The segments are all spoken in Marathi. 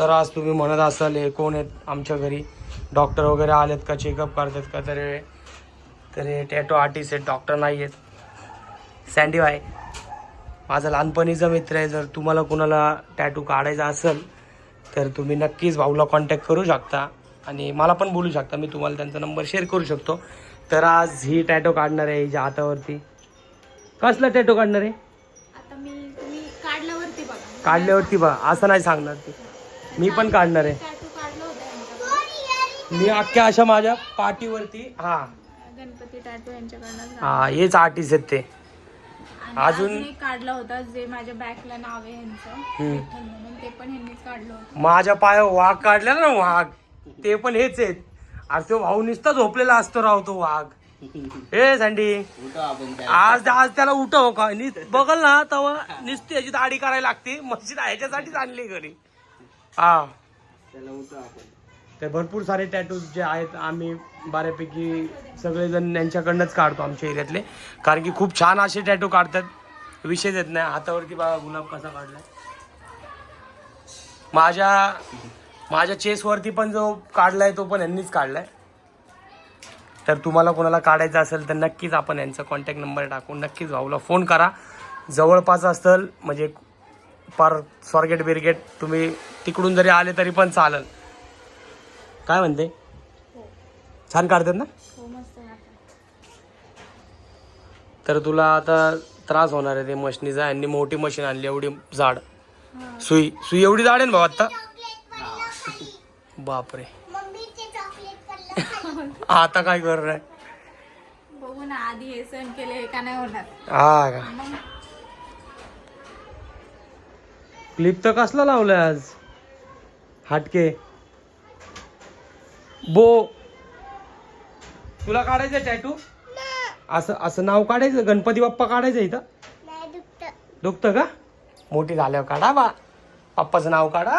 तर आज तुम्ही म्हणत असाल हे कोण आहेत आमच्या घरी? डॉक्टर वगैरे आलेत का? चेकअप करतात का? तर हे- तर हे टॅटो आर्टिस्ट आहेत डॉक्टर नाही आहेत सँडी आहे माझा लहानपणीचा मित्र आहे. जर तुम्हाला कुणाला टॅटू काढायचा असेल तर तुम्ही नक्कीच भाऊला कॉन्टॅक्ट करू शकता. आणि मला पण बोलू शकता. मी तुम्हाला त्यांचा नंबर शेअर करू शकतो. तर आज ही टॅटो काढणार आहे हिच्या हातावरती. कसला टॅटो काढणार आहे? काढल्यावरती बघा. असं नाही सांगणार ती. मी पण काढणार आहे. मी अख्ख्या अशा माझ्या पाठीवरती हा. गणपती टॅटू यांच्याकडनं हा हेच आर्टिस्ट आहेत ते. अजून- काढलं होतं जे माझ्या बॅकला नाव आहे यांचं हम्म. विठ्ठल म्हणून ते पण ह्यांनीच काढलं होतं. माझ्या पायावर वाघ काढला ना वाघ ते पण हेच आहेत. अरे तो भाऊ नुसता झोपलेला असतो राव तो वाघ. ए सँडी आज आज त्याला उठव. का नि- बघल ना तेव्हा नुसती याची दाढी करायला लागते. मशीन ह्याच्यासाठीच आणली घरी. हा. ते भरपूर सारे टॅटूज जे आहेत आम्ही बऱ्यापैकी सगळेजण यांच्याकडनंच काढतो आमच्या एरियातले. कारण की खूप छान असे टॅटू काढतात. विषय येत नाही. हातावरती बघा गुलाब कसा काढलाय. माझ्या माझ्या चेसवरती पण जो काढलाय तो पण यांनीच काढलाय. तर तुम्हाला कोणाला काढायचं असेल तर नक्कीच आपण यांचा कॉन्टॅक्ट नंबर टाकून नक्कीच भाऊला फोन करा. जवळपास असेल म्हणजे पार स्वारगेट बिरगेट तुम्ही तिकडून जरी आले तरी पण चालेल. काय म्हणते? छान काढतात ना? हो तर तुला आता त्रास होणार आहे ते मशीनीचा. यांनी मोठी मशीन आणली एवढी जाड. सुई सुई एवढी जाड आहे ना भाऊ आता बापरे. आता काय करणार? आहे बघू ना आधी हे सण केले का नाही होणार? हा का? क्लिप तर कसला लावलाय आज? हटके. बो. तुला काढायचं टॅटू असं असं नाव काढायचं? गणपती बाप्पा काढायचं इथं? दुखतं. का? मोठी झाल्यावर काढा बा. पप्पाचं नाव काढा.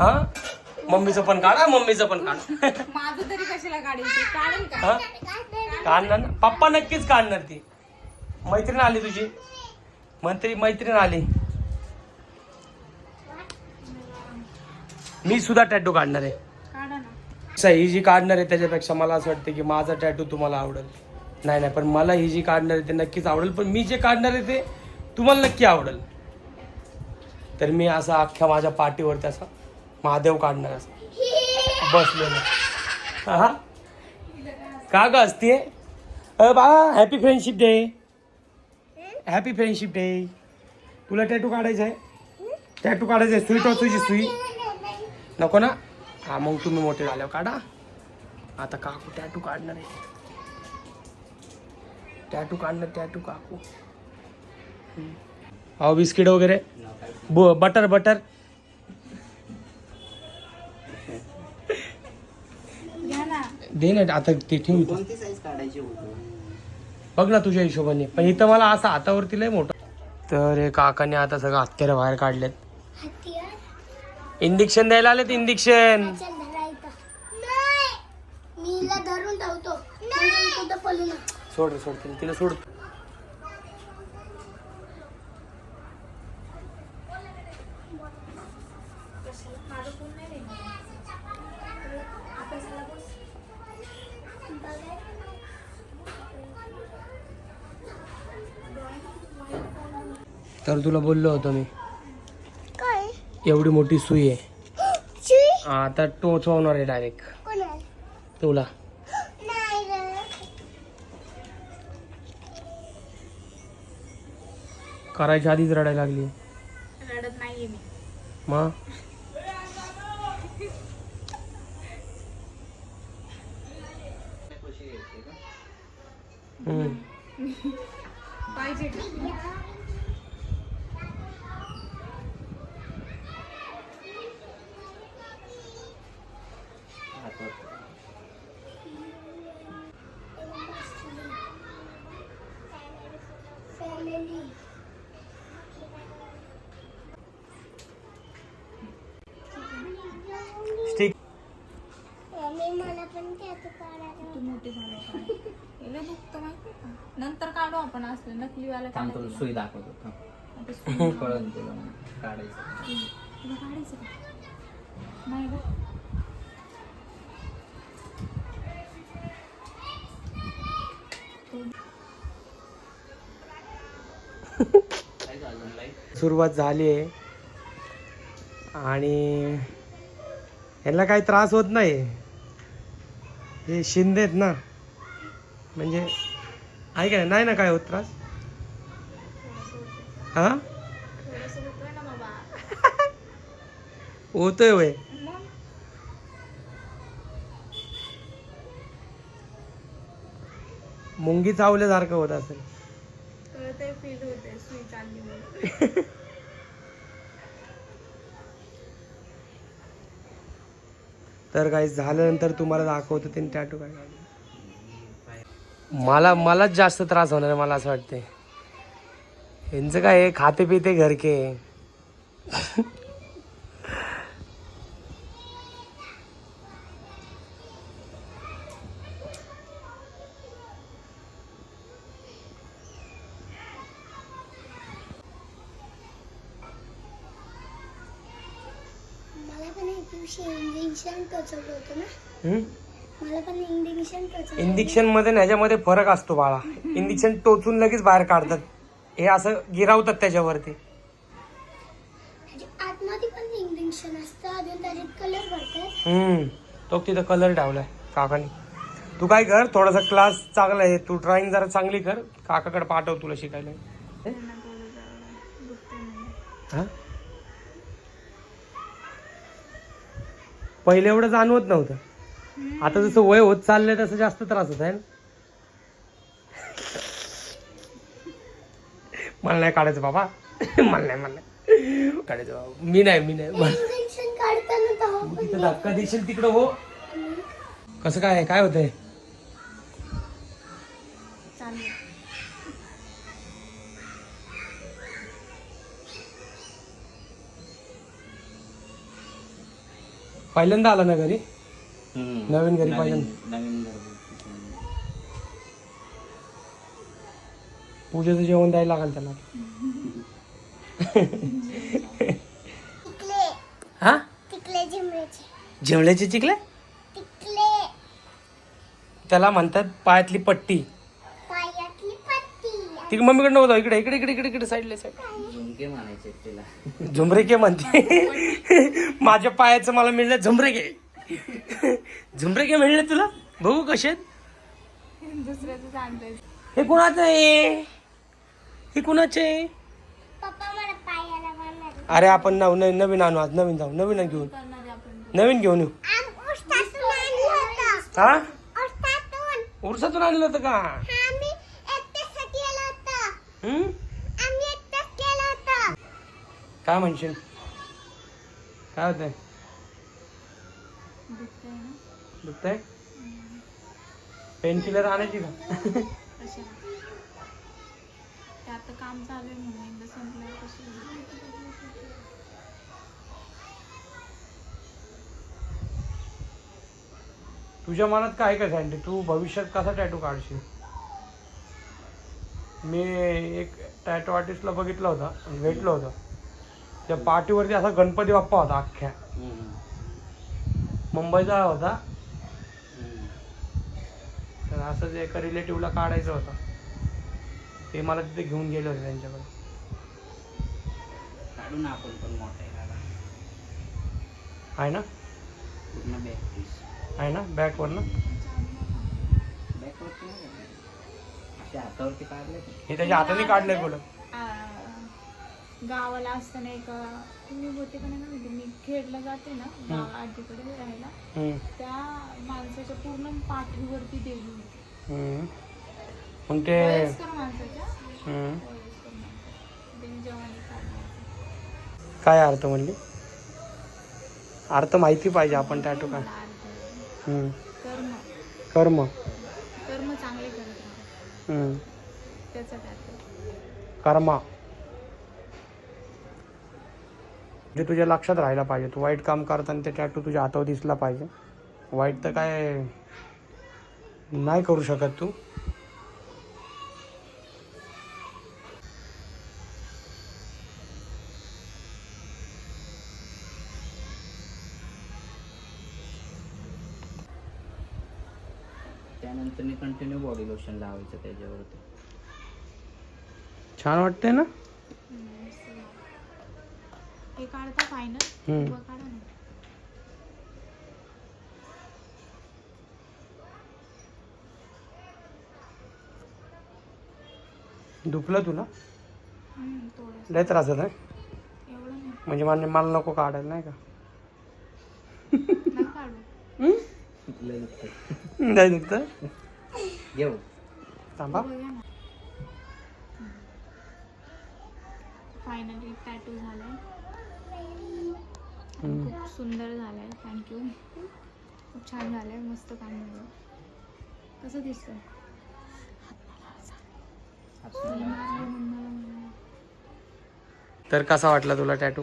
हा? मम्मीचं पण काढा मम्मीचं पण काढा. माझं तरी कशाला काढायचं? काढेल का? काढणार ना? पप्पा नक्कीच काढणार ती. मैत्रीण आली तुझी. मंत्री मैत्रीण आली. मी सुद्धा टॅटू काढणार आहे. ही जी काढणार आहे त्याच्यापेक्षा मला असं वाटतं की माझा टॅटू तुम्हाला आवडेल. नाही नाही पण मला ही जी काढणार आहे ते नक्कीच आवडेल. पण मी जे काढणार आहे ते तुम्हाला नक्की आवडेल. तर मी असा अख्ख्या माझ्या पाठीवरती असा महादेव काढणार असं बसलेलं. हा का ग असते अ बाळा happy friendship day happy friendship day तुला टॅटू काढायचा आहे टॅटू काढायचा आहे सुई टोचूची सुई नको ना. हा मग तुम्ही मोठे झाल्यावर काढा. आता काकू टॅटू काढणार आहे. टॅटू काढणार टॅटू काकू. हम्म. अहो बिस्किट वगैरे? ब बटर बटर दे ना आता ते ठेव. कोणती साईज काढायची होती बघ ना तुझ्या हिशोबाने. पण इथं मला असं हातावरती लय मोठं तर हे काकाने आता सगळं हत्यारं बाहेर काढलेत. इंजेक्शन द्यायला आलेत इंजेक्शन नका. सोड रे, सोड तिला- तिला सोड तर तुला बोललो होतो मी. काय? एवढी मोठी सुई आहे. आता टोचवणार आहे डायरेक्ट कोणाला तुला. नाही रे. करायच्या आधीच रडायला लागली. रडत नाहीये मी. मग हम्म. पाहिजे का? फॅमिली स्टिक मम्मी मला पण त्याचं काढायला तू मोठी झाली का? हिला दुखतं माहिती का नंतर काढू आपण असलं नकलीवाला थांब तुला सुई दाखवतो थांब. तुला काढायचं काढायचं नाही गं. सुरुवात झाली आहे. आणि ह्याला काही त्रास होत नाही. हे शिंदे आहेत ना. म्हणजे आहे का नाही? ना काय होत त्रास? हा? होतोय वय. मग चावल्यासारखं होत असेल. तर काही झाल्यानंतर तुम्हाला दाखवतो ते टॅटू काय मला मलाच जास्त त्रास होणार आहे मला असं वाटते यांचं काय आहे, खाते पिते घरके मला पण एक दिवशी इंजेक्शन टोचवलं होतं ना. इंजेक्शनमध्ये ह्याच्यामध्ये फरक असतो बाळा. इंजेक्शन टोचून लगेच बाहेर काढतात. हे असं गिरावतात त्याच्यावरती. तो तिथं कलर ठेवलाय काकाने. तू काय कर थोडासा क्लास चांगला आहे. तू ड्रॉइंग जरा चांगली कर. काकाकडे पाठव तुला शिकायला. पहिले एवढं जाणवत नव्हतं. आता जसं वय होत चाललंय तसं जास्त त्रास होत आहे ना. मला नाही काढायचं बाबा. मला नाही मला नाही. काढायचं बाबा. मी नाही मी नाही. तिथं धक्का देशील तिकडं हो. कसं काय काय होतंय? पहिल्यांदा आला ना घरी? नवीन घरी पहिल्यांदा नवीन पूजेचं जेवण द्यायला लागेल त्याला हा? जेवल्याचे चिकले? त्याला म्हणतात पायातली पट्टी. पायातली पट्टी. ती मम्मीकडनं होता. इकडे इकडे इकडे इकडे इकडे साईडला साईड झुमके म्हणायचे झुमरे के म्हणते. माझ्या पायाचं मला मिळलं झुमरे के झुमरे के मिळले तुला? बघू कसे आहेत? हे कुणाचं आहे? हे कुणाचे आहे? पप्पा मला पायाला अरे आपण नव नवीन नवीन आणू आज नवीन जाऊ नवीन घेऊन. नवीन घेऊन येऊ. आम उष्टातून आणलं होतं हा? उष्टातून उरसातून आणलं होतं का? आम्ही हम्म? आम्ही केलं होतं काय म्हणशील? काय होतंय दुखतंय ना दुखतंय? पेन किलर आणायची का? कशाला ते आता काम चालू आहे म्हणून एकदा संपल्यावर कशी तुझ्या मनात काय काय सँडी तू भविष्यात कसा टॅटू काढशील? मी एक टॅटू आर्टिस्टला बघितलं होता भेटलो होतो. त्या पाठीवरती असा गणपती बाप्पा होता अख्ख्या. मुंबईचा होता. असंच एका रिलेटिव्हला काढायचं होतं ते मला तिथे घेऊन गेले होते त्यांच्याकडे. काढू ना आपण पण मोठा आहे ना? पूर्ण बॅक पीस आहे ना? बॅकवर ना? हे त्याच्या हाताने काढलंय बोल गावाला असताना एक तुम्ही होते का नाही माहिती मी खेडला जाते ना गाव आजीकडे राहायला त्या माणसाच्या पूर्ण पाठीवरती देवी होती. मग ते वयस्कर माणसाच्या. वयस्कर देवी काय अर्थ म्हणली? अर्थ माहिती पाहिजे आपण टॅटू काय हम्म. कर्म. कर्म. कर्म चांगले करत. त्याचा. कर्मा. जे तुझ्या लक्षात राहायला पाहिजे. तू वाईट काम करताना ते टॅटू तुझ्या हातावर दिसला पाहिजे. वाईट तर काय नाही करू शकत तू. त्यानंतर कंटिन्यू बॉडी लोशन लावायचं त्याच्यावरती. छान वाटतंय ना? हे काढता फायनल हम्म. काढा ना. दुखलं तुला? हम्म, लय त्रास होता एवढं नाही. म्हणजे मला मला नको काढायला नाही का? नाही काढू. लय दुखतं. नाही दुखतं घेऊ थांबा. ना. फायनली टॅटू झालाय. आणि खूप सुंदर झालाय. थँक्यू खूप छान झालंय. मस्त काम झालं कसं मम्माला तर कसा वाटला तुला टॅटू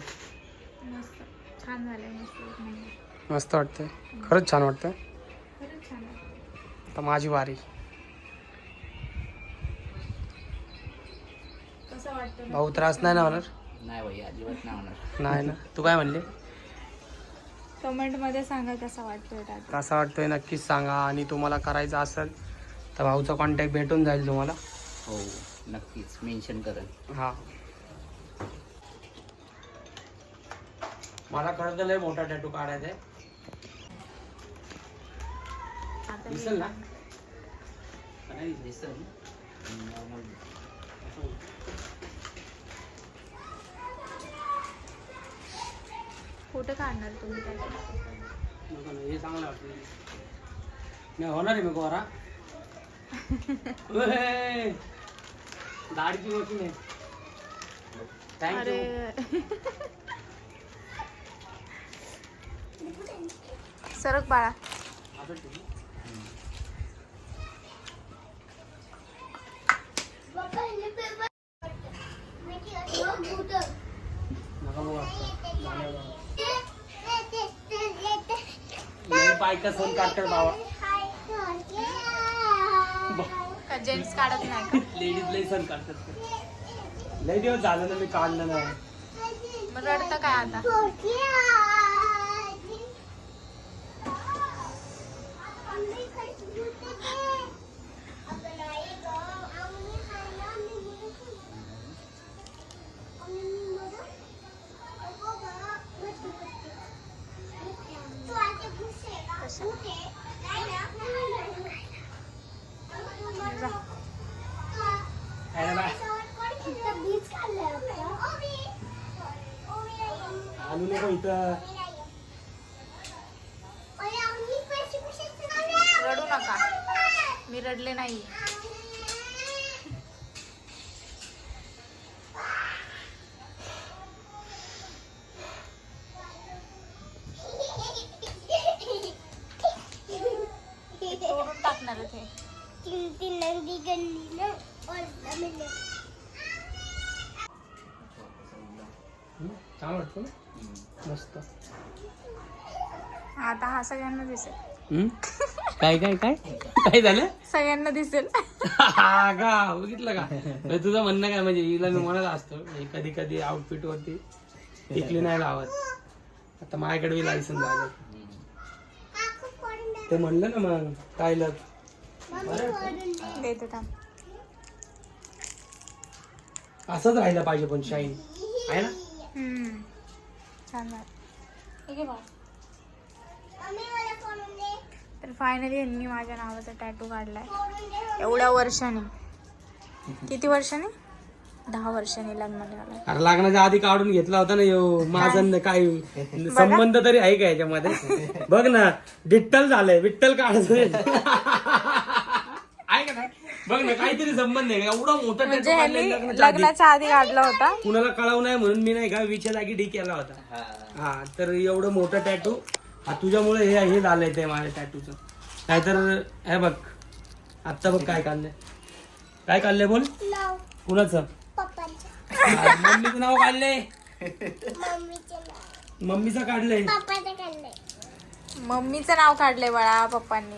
मस्त. छान झालंय. मस्त एक नंबर. मस्त वाटतंय. खरंच छान वाटतंय. खरंच छान आहे तर माझी वारी. कसं वाटतं भाऊ त्रास नाही ना होणार? नाही भाई अजिबात नाही होणार. नाही ना? तू काय म्हणले? कमेंटमध्ये सांगा कसा वाटतोय टॅटू कसा वाटतोय नक्कीच सांगा. आणि तुम्हाला करायचं असेल तर भाऊचा कॉन्टॅक्ट भेटून जाईल तुम्हाला. हो नक्कीच. मेन्शन करेल हा. मला खरं तर लय मोठा टॅटू काढायचा आहे. आता दिसेल ना? नाही दिसेल. नॉर्मल कुठं काढणार तुम्ही ना, हे चांगलं नाही होणार आहे मी गोरा. दाढीची मशीन आहे. थँक्यू सरक बाळा पप्पा हे पेपर माहिती आहे का? भूत. नका बघू आता. झालं बघा. ते- ते- ते- ते- ते- ते- लय बायका सण काढतात बाबा. जेंट्स काढत नाही लेडीज लय सण काढतात लय दिवस झालं ना मी काढलं नाही. मग रडतं काय आता छोटी आजी. आम्ही खायची भूत आहे. अगं नाही गं. आम्ही खायला आम्ही भूत खायला. आम्ही बरं? अगं गं, मस्त बसते. तू आता भूत आहे का? भूत आहे? नाही ना? नाही, नाही, नाही. अगं तू बरं? का? खायला बाय. इथं बीज काढलंय आपलं. इथं रडू नका. मी रडले नाही. तोडून टाकणार आहे ते. हं? छान वाटतं ना? मस्त. आता हा सगळ्यांना दिसेल? काय काय काय? काय झालं? सगळ्यांना दिसेल. हा का? बघितलं का? म्हणजे तुझं म्हणणं काय? म्हणजे हिला मी म्हणत असतो. कधी कधी आउटफिट वरती टिकली नाही लावत. आता माझ्याकडे बी लायसन झालं. ते म्हणलं ना मग काय लग देते थांब. असंच राहिलं पाहिजे पण शाईन आहे ना? हम्म. छान. तर फायनली यांनी माझ्या नावाचा टॅटू काढलाय. एवढ्या वर्षाने. किती वर्षाने? दहा वर्षांनी लग्न झालं अरे लग्नाच्या आधी काढून घेतला होता ना यो. माझा न काय संबंध तरी आहे का याच्यामध्ये? बघ ना डिट्टल झालंय. विठ्ठल काढतोय. आहे का नाही? बघ ना काहीतरी संबंध आहे. एवढा मोठा म्हणजे tattoo ह्यांनी काढलाय लग्नाच्या आधी. लग्नाच्या आधी. काढला होता? कुणाला कळावं नाही म्हणून मी नाही का विच्या जागी डी केला होता. हा. हा तर एवढं मोठं टॅटू हा तुझ्यामुळे हे हे झालंय ते माझ्या टॅटूचं नाहीतर हे बघ आत्ता बघ काय काढलंय. काय काढलंय बोल? नाव. कुणाचं? पप्पाचं. हा, मम्मीचं नाव काढलंय. मम्मीचे नाव. मम्मीचं काढलंय. पप्पाचं काढलंय. मम्मीचं नाव काढलंय बाळा पप्पांनी.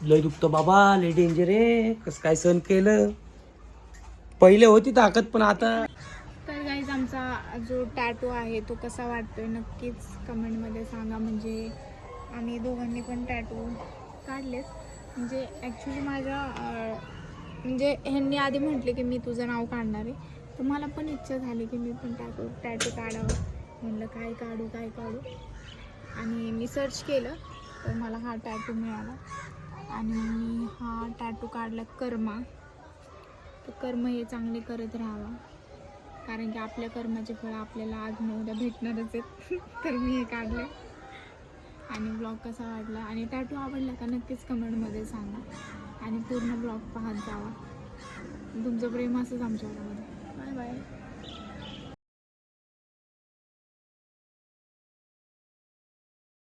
लय दुखतं बाबा लय डेंजर आहे. कसं काय सहन केलं? पहिले होती ताकद पण आता तर गाईज आमचा जो टॅटू आहे तो कसा वाटतोय नक्कीच कमेंटमध्ये सांगा. म्हणजे आम्ही दोघांनी पण टॅटो काढलेत. म्हणजे ॲक्च्युली माझ्या म्हणजे ह्यांनी आधी म्हटले की मी तुझं नाव काढणार आहे. तर मला पण इच्छा झाली की मी पण टॅटो टॅटू काढावं. म्हणलं काय काढू काय काढू? आणि मी सर्च केलं तर मला हा टॅटू मिळाला. आणि हा टॅटू काढला कर्मा. तर कर्म हे चांगले करत राहावा. कारण की आपल्या कर्माचे फळ आपल्याला आज न उद्या भेटणारच आहेत. तर मी हे काढले. आणि ब्लॉग कसा वाटला आणि टॅटू आवडला का? नक्कीच कमेंटमध्ये सांगा. आणि पूर्ण ब्लॉग पाहत जावा. तुमचं प्रेम असंच आमच्यावर बाय बाय